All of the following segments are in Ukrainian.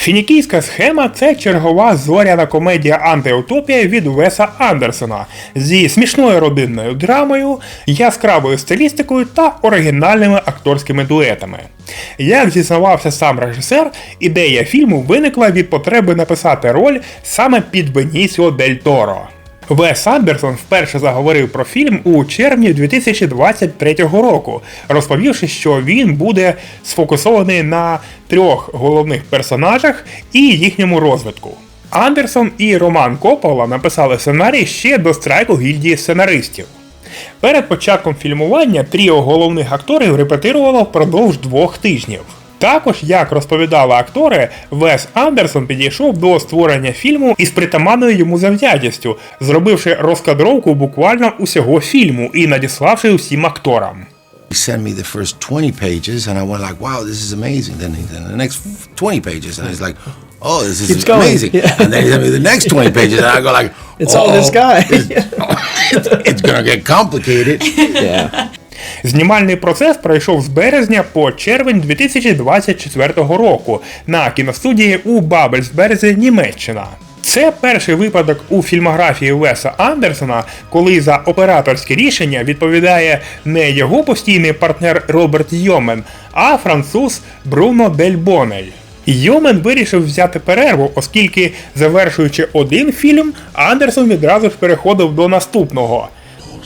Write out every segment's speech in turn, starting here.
Фінікійська схема це чергова зоряна комедія антиутопія від Веса Андерсона зі смішною родинною драмою, яскравою стилістикою та оригінальними акторськими дуетами. Як зізнавався сам режисер, ідея фільму виникла від потреби написати роль саме під Бенісіо Дель Торо. Вес Андерсон вперше заговорив про фільм у червні 2023 року, розповівши, що він буде сфокусований на трьох головних персонажах і їхньому розвитку. Андерсон і Роман Копола написали сценарій ще до страйку гільдії сценаристів. Перед початком фільмування тріо головних акторів репетирувало впродовж двох тижнів. Також, як розповідали актори, Вес Андерсон підійшов до створення фільму із притаманною йому завзятістю, зробивши розкадровку буквально усього фільму і надіславши усім акторам. He sent me the first 20 pages, and I went like, "Wow, this is amazing." Then, he, then the next 20 pages, and he's like, "Oh, this is Keeps amazing." yeah. And then he sent me the next 20 pages, and I go like, It's oh, all this guy. "Uh-oh. It's, it's gonna get complicated. Yeah. Знімальний процес пройшов з березня по червень 2024 року на кіностудії у Бабельсберзі, Німеччина. Це перший випадок у фільмографії Веса Андерсона, коли за операторське рішення відповідає не його постійний партнер Роберт Йомен, а француз Бруно Дель Бонель. Йомен вирішив взяти перерву, оскільки, завершуючи один фільм, Андерсон відразу ж переходив до наступного.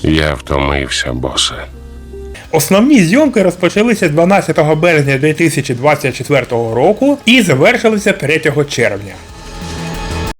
Я втомився, босе. Основні зйомки розпочалися 12 березня 2024 року і завершилися 3 червня.